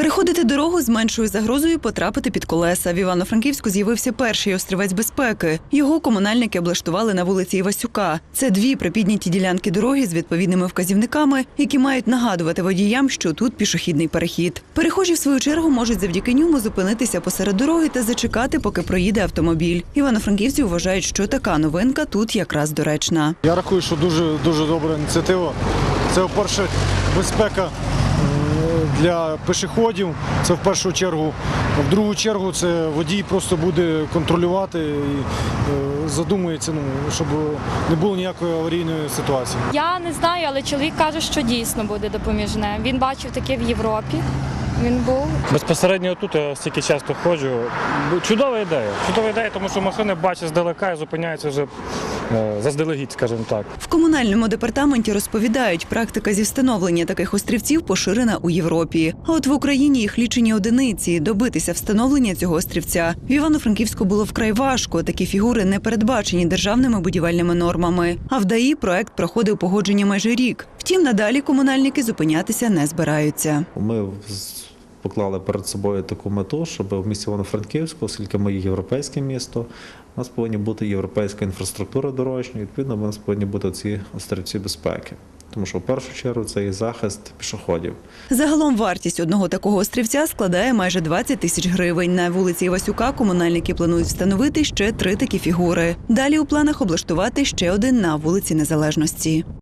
Переходити дорогу з меншою загрозою потрапити під колеса. В Івано-Франківську з'явився перший острівець безпеки. Його комунальники облаштували на вулиці Івасюка. Це дві припідняті ділянки дороги з відповідними вказівниками, які мають нагадувати водіям, що тут пішохідний перехід. Перехожі, в свою чергу, можуть завдяки ньому зупинитися посеред дороги та зачекати, поки проїде автомобіль. Івано-франківці вважають, що така новинка тут якраз доречна. Я рахую, що дуже дуже добра ініціатива. Це, по-перше, безпека для пішоходів. Це в першу чергу. В другу чергу це водій просто буде контролювати і е, задумується, ну, щоб не було ніякої аварійної ситуації. Я не знаю, але чоловік каже, що дійсно буде допоміжне. Він бачив таке в Європі. Він був. Безпосередньо тут я стільки часто ходжу. Чудова ідея. Чудова ідея, тому що машини бачать здалека і зупиняються вже заздалегідь, скажімо так. В комунальному департаменті розповідають, практика зі встановлення таких острівців поширена у Європі. А от в Україні їх лічені одиниці. Добитися встановлення цього острівця в Івано-Франківську було вкрай важко. Такі фігури не передбачені державними будівельними нормами. А в ДАІ проект проходив погодження майже рік. Втім, надалі комунальники зупинятися не збираються. Ми поклали перед собою таку мету, щоб в місті Івано-Франківську, оскільки ми є європейське місто, у нас повинні бути європейська інфраструктура дорожня, відповідно, у нас повинні бути ці острівці безпеки. Тому що в першу чергу це і захист пішоходів. Загалом вартість одного такого острівця складає майже 20 тисяч гривень. На вулиці Івасюка комунальники планують встановити ще три такі фігури. Далі у планах облаштувати ще один на вулиці Незалежності.